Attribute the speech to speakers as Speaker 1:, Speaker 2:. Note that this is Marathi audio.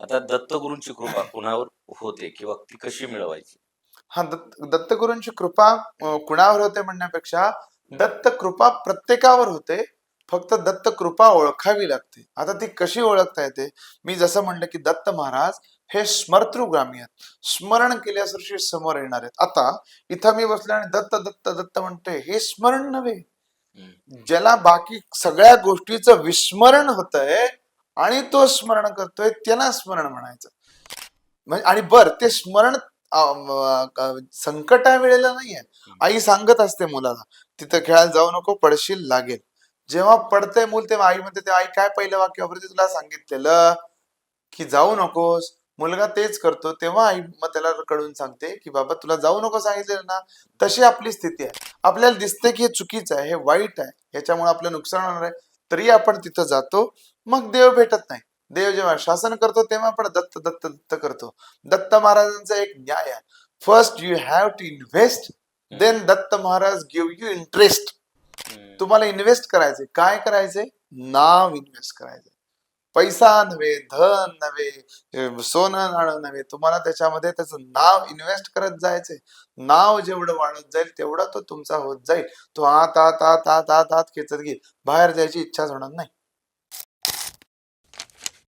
Speaker 1: आता दत्तगुरूंची कृपा कुणावर होते किंवा ती कशी मिळवायची?
Speaker 2: हा दत्त दत्तगुरूंची कृपा कुणावर होते म्हणण्यापेक्षा दत्त कृपा प्रत्येकावर होते फक्त दत्त कृपा ओळखावी लागते. आता ती कशी ओळखता येते? मी जसं म्हणलं की दत्त महाराज हे स्मर्तृगामी आहेत. स्मरण केल्यासरशी समोर येणार आहेत. आता इथं मी बसलो आणि दत्त दत्त दत्त म्हणतोय हे स्मरण नव्हे. ज्याला बाकी सगळ्या गोष्टीचं विस्मरण होतंय आणि तो स्मरण करतोय त्याला स्मरण म्हणायचं. म्हणजे आणि बर ते स्मरण अं, संकटा वेळेला नाहीये. आई सांगत असते मुलाला तिथं खेळायला जाऊ नको पडशील लागेल. जेव्हा पडतंय मूल तेव्हा आई म्हणते ते आई काय पहिलं वाक्य वापरते? तुला सांगितलेलं की जाऊ नकोस. मुलगा तेच करतो तेव्हा आई मग त्याला कडून सांगते की बाबा तुला जाऊ नको सांगितलेलं ना. तशी आपली स्थिती आहे. आपल्याला दिसते की हे चुकीचं आहे हे वाईट आहे. याच्यामुळे आपलं नुकसान होणार आहे. तरी आपण तिथं जातो. मग देव भेटत नाही. देव जेव्हा शासन करतो तेव्हा आपण दत्त दत्त दत्त करतो. दत्त महाराजांचा एक न्याय आहे. First you have to invest then Datta Maharaj give you interest. तुम्हाला इन्व्हेस्ट करायचे काय करायचे नाव इन्व्हेस्ट करायचे पैसा नव्हे धन नव्हे सोनं नाणं नव्हे तुम्हाला त्याच्यामध्ये त्याचं नाव इन्व्हेस्ट करत जायचे नाव जेवढं वाढत जाईल तेवढा तो तुमचा होत जाईल. तो आत आत आत आत आत आत खेचत घेईल. बाहेर जायची इच्छाच होणार नाही.